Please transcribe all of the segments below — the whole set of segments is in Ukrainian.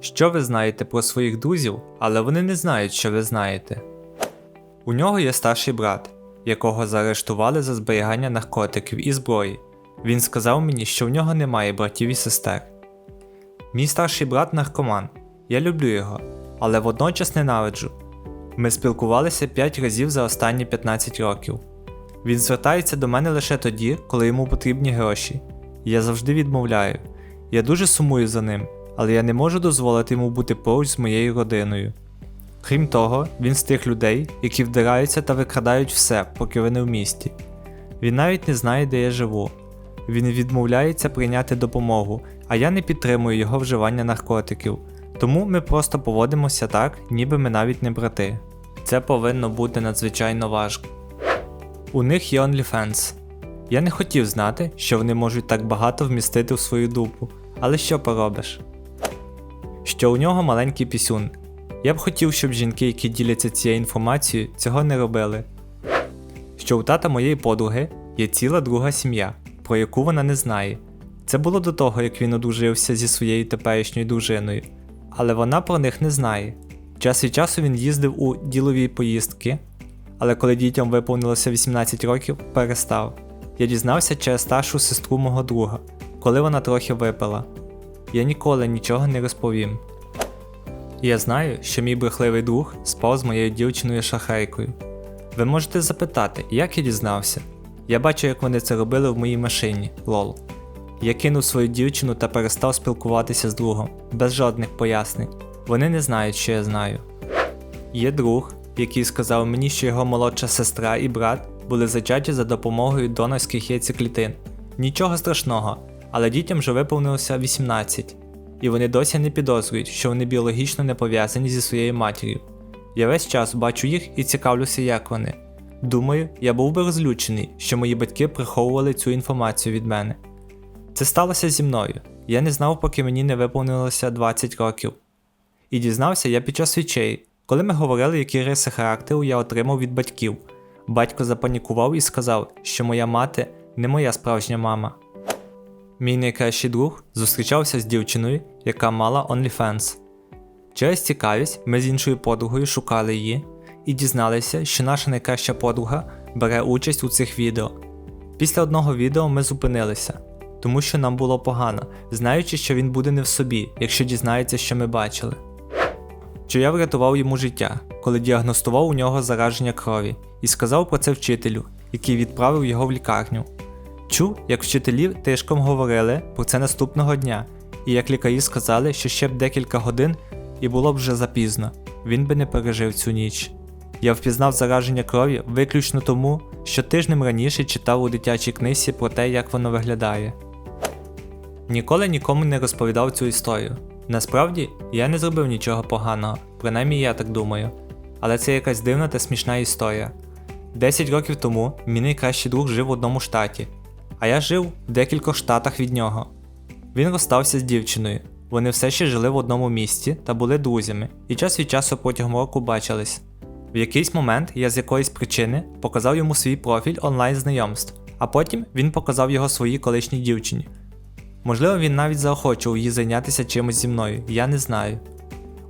Що ви знаєте про своїх друзів, але вони не знають, що ви знаєте. У нього є старший брат, якого заарештували за зберігання наркотиків і зброї. Він сказав мені, що в нього немає братів і сестер. Мій старший брат наркоман. Я люблю його, але водночас ненавиджу. Ми спілкувалися 5 разів за останні 15 років. Він звертається до мене лише тоді, коли йому потрібні гроші. Я завжди відмовляю. Я дуже сумую за ним, але я не можу дозволити йому бути поруч з моєю родиною. Крім того, він з тих людей, які вдираються та викрадають все, поки ви не в місті. Він навіть не знає, де я живу. Він відмовляється прийняти допомогу, а я не підтримую його вживання наркотиків. Тому ми просто поводимося так, ніби ми навіть не брати. Це повинно бути надзвичайно важко. У них є OnlyFans. Я не хотів знати, що вони можуть так багато вмістити в свою дупу, але що поробиш? Що у нього маленький пісюн. Я б хотів, щоб жінки, які діляться цією інформацією, цього не робили. Що у тата моєї подруги є ціла друга сім'я, про яку вона не знає. Це було до того, як він одружився зі своєю теперішньою дружиною, але вона про них не знає. Час від часу він їздив у ділові поїздки, але коли дітям виповнилося 18 років, перестав. Я дізнався через старшу сестру мого друга, коли вона трохи випила. Я ніколи нічого не розповім. Я знаю, що мій брехливий друг спав з моєю дівчиною шахрайкою. Ви можете запитати, як я дізнався? Я бачу, як вони це робили в моїй машині, лол. Я кинув свою дівчину та перестав спілкуватися з другом, без жодних пояснень. Вони не знають, що я знаю. Є друг, який сказав мені, що його молодша сестра і брат були зачаті за допомогою донорських яйцеклітин. Нічого страшного, але дітям вже виповнилося 18, і вони досі не підозрюють, що вони біологічно не пов'язані зі своєю матір'ю. Я весь час бачу їх і цікавлюся, як вони. Думаю, я був би розлючений, що мої батьки приховували цю інформацію від мене. Це сталося зі мною. Я не знав, поки мені не виповнилося 20 років. І дізнався я під час вічей, коли ми говорили, які риси характеру я отримав від батьків. Батько запанікував і сказав, що моя мати не моя справжня мама. Мій найкращий друг зустрічався з дівчиною, яка мала OnlyFans. Через цікавість ми з іншою подругою шукали її і дізналися, що наша найкраща подруга бере участь у цих відео. Після одного відео ми зупинилися, тому що нам було погано, знаючи, що він буде не в собі, якщо дізнається, що ми бачили. Що я врятував йому життя, коли діагностував у нього зараження крові, і сказав про це вчителю, який відправив його в лікарню. Чув, як вчителі тишком говорили про це наступного дня, і як лікарі сказали, що ще б декілька годин і було б вже запізно, він би не пережив цю ніч. Я впізнав зараження крові виключно тому, що тижнем раніше читав у дитячій книзі про те, як воно виглядає. Ніколи нікому не розповідав цю історію. Насправді, я не зробив нічого поганого, принаймні я так думаю. Але це якась дивна та смішна історія. 10 років тому мій найкращий друг жив в одному штаті, а я жив в декількох штатах від нього. Він розстався з дівчиною. Вони все ще жили в одному місті та були друзями, і час від часу протягом року бачились. В якийсь момент я з якоїсь причини показав йому свій профіль онлайн знайомств, а потім він показав його своїй колишній дівчині. Можливо, він навіть заохочував її зайнятися чимось зі мною, я не знаю.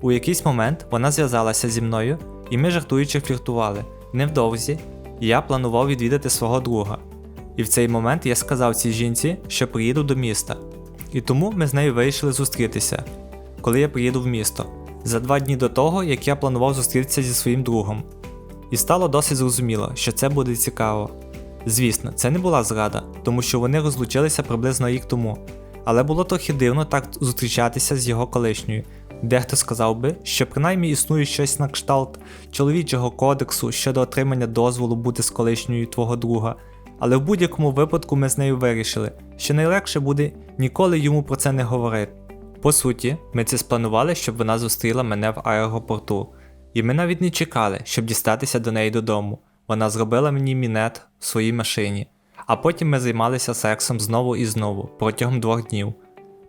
У якийсь момент вона зв'язалася зі мною, і ми жартуючи фліртували. Невдовзі я планував відвідати свого друга. І в цей момент я сказав цій жінці, що приїду до міста. І тому ми з нею вирішили зустрітися, коли я приїду в місто, за два дні до того, як я планував зустрітися зі своїм другом. І стало досить зрозуміло, що це буде цікаво. Звісно, це не була зрада, тому що вони розлучилися приблизно рік тому, але було трохи дивно так зустрічатися з його колишньою. Дехто сказав би, що принаймні існує щось на кшталт чоловічого кодексу щодо отримання дозволу бути з колишньою твого друга, але в будь-якому випадку ми з нею вирішили, що найлегше буде ніколи йому про це не говорити. По суті, ми це спланували, щоб вона зустріла мене в аеропорту, і ми навіть не чекали, щоб дістатися до неї додому. Вона зробила мені мінет в своїй машині, а потім ми займалися сексом знову і знову протягом двох днів.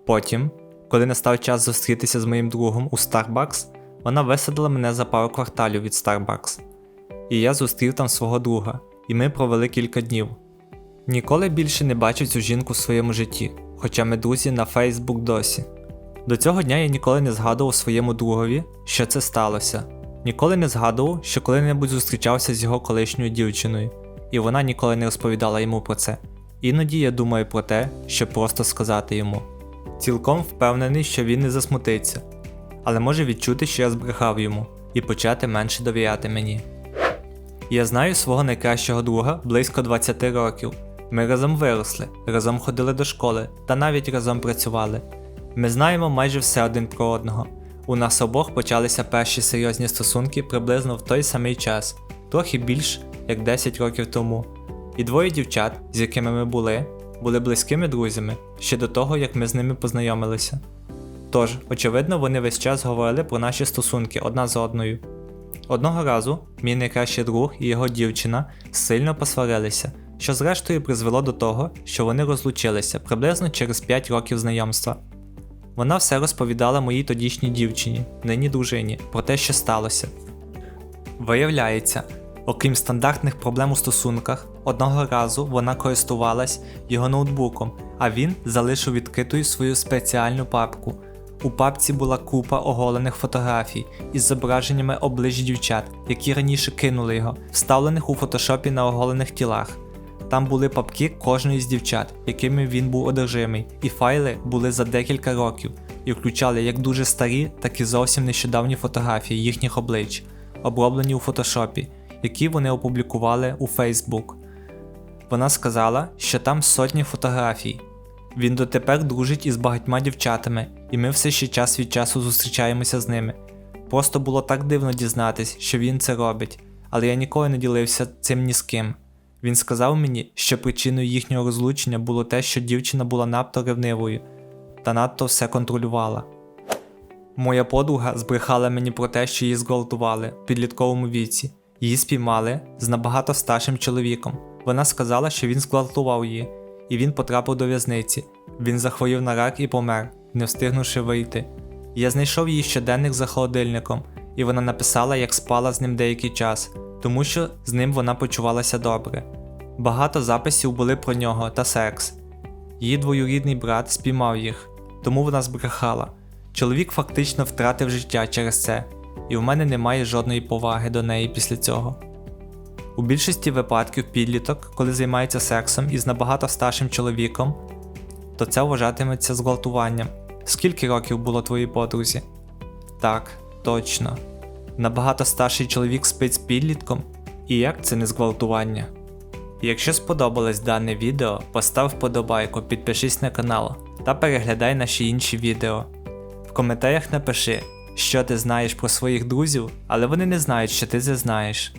Потім, коли настав час зустрітися з моїм другом у Starbucks, вона висадила мене за пару кварталів від Starbucks. І я зустрів там свого друга, і ми провели кілька днів. Ніколи більше не бачив цю жінку в своєму житті, хоча ми друзі на Facebook досі. До цього дня я ніколи не згадував своєму другові, що це сталося. Ніколи не згадував, що коли-небудь зустрічався з його колишньою дівчиною, і вона ніколи не розповідала йому про це. Іноді я думаю про те, щоб просто сказати йому. Цілком впевнений, що він не засмутиться, але може відчути, що я збрехав йому, і почати менше довіряти мені. Я знаю свого найкращого друга близько 20 років. Ми разом виросли, разом ходили до школи та навіть разом працювали. Ми знаємо майже все один про одного. У нас обох почалися перші серйозні стосунки приблизно в той самий час, трохи більш як 10 років тому. І двоє дівчат, з якими ми були, були близькими друзями ще до того, як ми з ними познайомилися. Тож, очевидно, вони весь час говорили про наші стосунки одна з одною. Одного разу мій найкращий друг і його дівчина сильно посварилися, що зрештою призвело до того, що вони розлучилися приблизно через 5 років знайомства. Вона все розповідала моїй тодішній дівчині, нині дружині, про те, що сталося. Виявляється, окрім стандартних проблем у стосунках, одного разу вона користувалась його ноутбуком, а він залишив відкритою свою спеціальну папку. У папці була купа оголених фотографій із зображеннями облич дівчат, які раніше кинули його, вставлених у фотошопі на оголених тілах. Там були папки кожної з дівчат, якими він був одержимий, і файли були за декілька років і включали як дуже старі, так і зовсім нещодавні фотографії їхніх облич, оброблені у фотошопі, які вони опублікували у Facebook. Вона сказала, що там сотні фотографій. Він дотепер дружить із багатьма дівчатами, і ми все ще час від часу зустрічаємося з ними. Просто було так дивно дізнатись, що він це робить, але я ніколи не ділився цим ні з ким. Він сказав мені, що причиною їхнього розлучення було те, що дівчина була надто ревнивою та надто все контролювала. Моя подруга збрехала мені про те, що її зґвалтували в підлітковому віці. Її спіймали з набагато старшим чоловіком. Вона сказала, що він зґвалтував її, і він потрапив до в'язниці. Він захворів на рак і помер, не встигнувши вийти. Я знайшов її щоденник за холодильником, і вона написала, як спала з ним деякий час, тому що з ним вона почувалася добре. Багато записів були про нього та секс. Її двоюрідний брат спіймав їх, тому вона збрехала. Чоловік фактично втратив життя через це, і в мене немає жодної поваги до неї після цього. У більшості випадків підліток, коли займається сексом із набагато старшим чоловіком, то це вважатиметься зґвалтуванням. Скільки років було твоїй подрузі? Так, точно. Набагато старший чоловік спить з підлітком? І як це не зґвалтування? Якщо сподобалось дане відео, постав вподобайку, підпишись на канал та переглядай наші інші відео. В коментарях напиши, що ти знаєш про своїх друзів, але вони не знають, що ти це знаєш.